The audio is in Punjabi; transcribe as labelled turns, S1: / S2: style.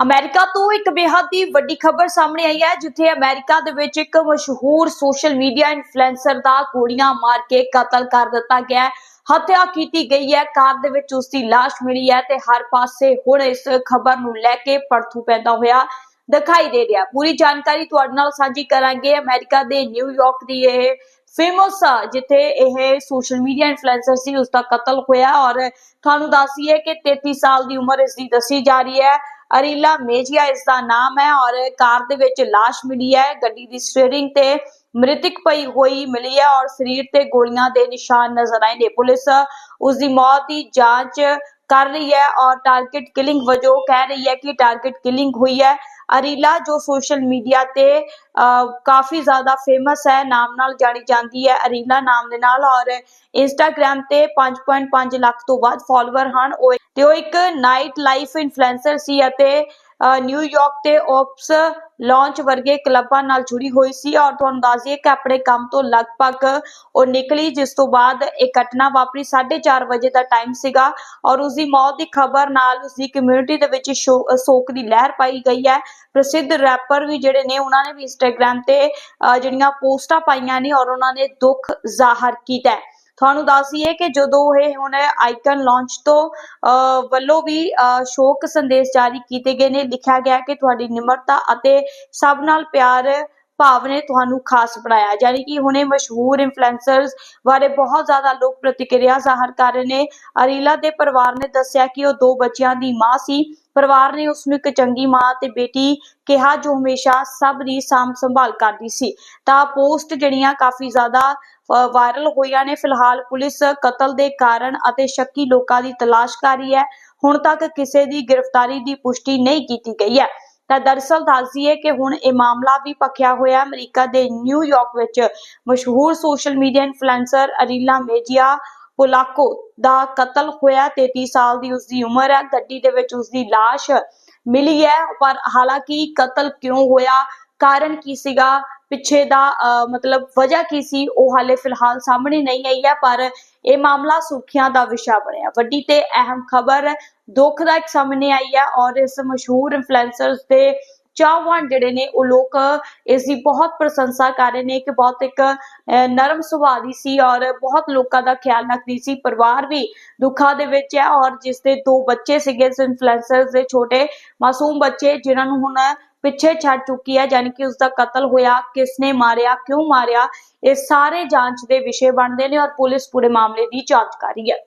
S1: ਅਮਰੀਕਾ ਤੋਂ ਇੱਕ ਬੇਹੱਦ ਹੀ ਵੱਡੀ ਖਬਰ ਸਾਹਮਣੇ ਆਈ ਹੈ, ਜਿੱਥੇ ਅਮਰੀਕਾ ਦੇ ਵਿੱਚ ਇੱਕ ਮਸ਼ਹੂਰ ਸੋਸ਼ਲ ਮੀਡੀਆ ਇਨਫਲੂਐਂਸਰ ਦਾ ਗੋਲੀਆਂ ਮਾਰ ਕੇ ਕਤਲ ਕਰ ਦਿੱਤਾ ਗਿਆ ਹੈ। ਹੱਤਿਆ ਕੀਤੀ ਗਈ ਹੈ, ਕਾਰ ਦੇ ਵਿੱਚ ਉਸ ਦੀ ਲਾਸ਼ ਮਿਲੀ ਹੈ ਤੇ ਹਰ ਪਾਸੇ ਹੁਣ ਇਸ ਖਬਰ ਨੂੰ ਲੈ ਕੇ ਪਰਥੂ ਪੈਂਦਾ ਹੋਇਆ ਦਿਖਾਈ ਦੇ ਰਿਹਾ ਪੂਰੀ ਜਾਣਕਾਰੀ ਤੁਹਾਡੇ ਨਾਲ ਸਾਂਝੀ ਕਰਾਂਗੇ। ਅਮਰੀਕਾ ਦੇ ਨਿਊਯਾਰਕ ਦੀ ਇਹ ਫੇਮਸ ਜਿੱਥੇ ਇਹ ਸੋਸ਼ਲ ਮੀਡੀਆ ਇਨਫਲੂਐਂਸਰ ਸੀ ਉਸ ਦਾ ਕਤਲ ਹੋਇਆ ਔਰ ਤੁਹਾਨੂੰ ਦੱਸੀਏ ਕਿ 33 ਸਾਲ ਦੀ ਉਮਰ ਇਸ ਦੀ ਦੱਸੀ ਜਾ ਰਹੀ ਹੈ। ਅਰੀਲਾ ਮੇਜੀਆ ਇਸ ਦਾ ਨਾਮ ਹੈ ਔਰ ਕਾਰ ਦੇ ਵਿੱਚ ਲਾਸ਼ ਮਿਲੀ ਹੈ। ਗੱਡੀ ਦੀ ਸਟੀਅਰਿੰਗ ਤੇ ਮ੍ਰਿਤਕ ਪਈ ਹੋਈ ਮਿਲੀ ਹੈ ਔਰ ਸਰੀਰ ਤੇ ਗੋਲੀਆਂ ਦੇ ਨਿਸ਼ਾਨ ਨਜ਼ਰ ਆਏ ਨੇ। ਪੁਲਿਸ ਉਸ ਦੀ ਮੌਤ ਦੀ ਜਾਂਚ ਕਰ ਰਹੀ ਹੈ ਔਰ ਟਾਰਗੇਟ ਕਿਲਿੰਗ ਵਜੋਂ ਕਹਿ ਰਹੀ ਹੈ ਕਿ ਟਾਰਗੇਟ ਕਿਲਿੰਗ ਹੋਈ ਹੈ। ਅਰੀਲਾ, ਜੋ ਸੋਸ਼ਲ ਮੀਡੀਆ ਤੇ ਕਾਫੀ ਜ਼ਿਆਦਾ ਫੇਮਸ ਹੈ, ਨਾਮ ਨਾਲ ਜਾਣੀ ਜਾਂਦੀ ਹੈ ਅਰੀਲਾ ਨਾਮ ਦੇ ਨਾਲ ਔਰ ਇੰਸਟਾਗ੍ਰam ਤੇ 5.5 ਲੱਖ ਤੋਂ ਵੱਧ ਫਾਲੋਅਰ ਹਨ। ਉਹ ਤੇ ਉਹ ਇੱਕ ਨਾਈਟ ਲਾਈਫ ਇਨਫਲੂਐਂਸਰ ਸੀ ਅਤੇ ਨਿਊਯਾਰਕ ਤੇ ਓਪਸ ਲਾਂਚ ਵਰਗੇ ਕਲੱਬਾਂ ਨਾਲ ਜੁੜੀ ਹੋਈ ਸੀ ਔਰ ਤੁਹਾਨੂੰ ਦੱਸ ਦਈਏ ਕਿ ਆਪਣੇ ਕੰਮ ਤੋਂ ਲਗਭਗ ਉਹ ਨਿਕਲੀ, ਜਿਸ ਤੋਂ ਬਾਅਦ ਇਹ ਘਟਨਾ ਵਾਪਰੀ 4:30 ਵਜੇ ਦਾ ਟਾਈਮ ਸੀਗਾ ਔਰ ਉਸ ਦੀ ਮੌਤ ਦੀ ਖਬਰ ਨਾਲ ਉਸ ਦੀ ਕਮਿਊਨਿਟੀ ਦੇ ਵਿੱਚ ਸ਼ੋ- ਅਹ ਦੀ ਲਹਿਰ ਪਾਈ ਗਈ ਹੈ। ਪ੍ਰਸਿੱਧ ਰੈਪਰ ਵੀ ਜਿਹੜੇ ਨੇ, ਉਹਨਾਂ ਨੇ ਵੀ ਇੰਸਟਾਗ੍ਰam ਤੇ ਜਿਹੜੀਆਂ ਪੋਸਟਾਂ ਪਾਈਆਂ ਨੇ ਔਰ ਉਹਨਾਂ ਨੇ ਦੁੱਖ ਜ਼ਾਹਰ ਕੀਤਾ ਹੈ। ਤੁਹਾਨੂੰ ਦੱਸ ਦਈਏ ਕਿ ਜਦੋਂ ਇਹ ਹੁਣ ਆਈਕਨ ਲਾਂਚ ਤੋਂ ਅਹ, ਵੱਲੋਂ ਵੀ ਅਹ, ਸ਼ੋਕ ਸੰਦੇਸ਼ ਜਾਰੀ ਕੀਤੇ ਗਏ ਨੇ ਲਿਖਿਆ ਗਿਆ ਕਿ ਤੁਹਾਡੀ ਨਿਮਰਤਾ ਅਤੇ ਸਭ ਨਾਲ ਪਿਆਰ ਭਾਵ ਨੇ ਤੁਹਾਨੂੰ ਖਾਸ ਬਣਾਇਆ। ਯਾਨੀ ਕਿ ਹੁਣੇ ਮਸ਼ਹੂਰ ਇਨਫਲੂਐਂਸਰਸ ਬਾਰੇ ਬਹੁਤ ਜ਼ਿਆਦਾ ਲੋਕ ਪ੍ਰਤੀਕਿਰਿਆ ਜ਼ਾਹਰ ਕਰ ਰਹੇ ਨੇ। ਅਰੀਲਾ ਦੇ ਪਰਿਵਾਰ ਨੇ ਦੱਸਿਆ ਕਿ ਉਹ ਦੋ ਬੱਚਿਆਂ ਦੀ ਮਾਂ ਸੀ। ਪਰਿਵਾਰ ਨੇ ਉਸ ਨੂੰ ਇੱਕ ਚੰਗੀ ਮਾਂ ਤੇ ਬੇਟੀ ਕਿਹਾ, ਜੋ ਹਮੇਸ਼ਾ ਸਭ ਦੀ ਸਾਂਭ ਸੰਭਾਲ ਕਰਦੀ ਸੀ। ਤਾਂ ਪੋਸਟ ਜਿਹੜੀਆਂ ਕਾਫੀ ਜ਼ਿਆਦਾ ਵਾਇਰਲ ਹੋਈਆਂ ਨੇ, ਫਿਲਹਾਲ ਪੁਲਿਸ ਕਤਲ ਦੇ ਕਾਰਨ ਅਤੇ ਸ਼ੱਕੀ ਲੋਕਾਂ ਦੀ ਤਲਾਸ਼ ਕਰ ਰਹੀ ਹੈ। ਹੁਣ ਤੱਕ ਕਿਸੇ ਦੀ ਗ੍ਰਿਫਤਾਰੀ ਦੀ ਪੁਸ਼ਟੀ ਨਹੀਂ ਕੀਤੀ ਗਈ ਹੈ। ਤਾਂ ਦਰਸਲ ਦੱਸਦੀਏ ਕਿ ਹੁਣ ਇਹ ਮਾਮਲਾ ਵੀ ਪੱਕਿਆ ਹੋਇਆ ਅਮਰੀਕਾ ਦੇ ਨਿਊਯਾਰਕ ਵਿੱਚ। ਮਸ਼ਹੂਰ social media influencer Ariela Mejia Polaco ਦਾ ਕਤਲ ਹੋਇਆ। 33 ਸਾਲ ਦੀ ਉਸ ਉਮਰ ਹੈ, ਗੱਡੀ ਦੇ ਵਿੱਚ ਉਸਦੀ ਲਾਸ਼ ਮਿਲੀ ਹੈ। ਪਰ ਹਾਲਾਂਕਿ ਕਤਲ ਕਿਉਂ ਹੋਇਆ, ਕਾਰਨ ਕੀ ਸੀਗਾ, ਪਿੱਛੇ ਦਾ ਮਤਲਬ ਵਜ੍ਹਾ ਕੀ ਸੀ, ਉਹ ਹਾਲੇ ਫਿਲਹਾਲ ਸਾਹਮਣੇ ਨਹੀਂ ਆਈ ਹੈ। ਪਰ ਇਹ ਮਾਮਲਾ ਸੁਰਖੀਆਂ ਦਾ ਵਿਸ਼ਾ ਬਣਿਆ। ਵੱਡੀ ਤੇ ਅਹਿਮ ਖਬਰ ਦੁਖਦਾਇਕ ਸਾਹਮਣੇ ਆਈ ਹੈ ਔਰ ਇਸ ਮਸ਼ਹੂਰ ਇਨਫਲੂਐਂਸਰਸ ਦੇ ਚਾਹਵਾਨ ਜਿਹੜੇ ਨੇ, ਉਹ ਲੋਕ ਇਸ ਦੀ ਬਹੁਤ ਪ੍ਰਸ਼ੰਸਾ ਕਰ ਰਹੇ ਨੇ ਕਿ ਬਹੁਤ ਇੱਕ ਨਰਮ ਸੁਭਾਅ ਦੀ ਸੀ ਔਰ ਬਹੁਤ ਲੋਕਾਂ ਦਾ ਖਿਆਲ ਰੱਖਦੀ ਸੀ। ਪਰਿਵਾਰ ਵੀ ਦੁੱਖਾਂ ਦੇ ਵਿੱਚ ਹੈ ਔਰ ਜਿਸ ਦੇ ਦੋ ਬੱਚੇ ਸੀਗੇ, ਇਸ ਇਨਫਲੂਐਂਸਰਸ ਦੇ ਛੋਟੇ ਮਾਸੂਮ ਬੱਚੇ, ਜਿਨ੍ਹਾਂ ਨੂੰ ਹੁਣ ਪਿੱਛੇ ਛੱਡ ਚੁੱਕੀ ਹੈ ਯਾਨੀ ਕਿ ਉਸ ਦਾ ਕਤਲ ਹੋਇਆ ਕਿਸ ਨੇ ਮਾਰਿਆ, ਕਿਉਂ ਮਾਰਿਆ, ਇਹ ਸਾਰੇ ਜਾਂਚ ਦੇ ਵਿਸ਼ੇ ਬਣਦੇ ਨੇ ਔਰ ਪੁਲਿਸ ਪੂਰੇ ਮਾਮਲੇ ਦੀ ਜਾਂਚ ਕਰ ਰਹੀ ਹੈ।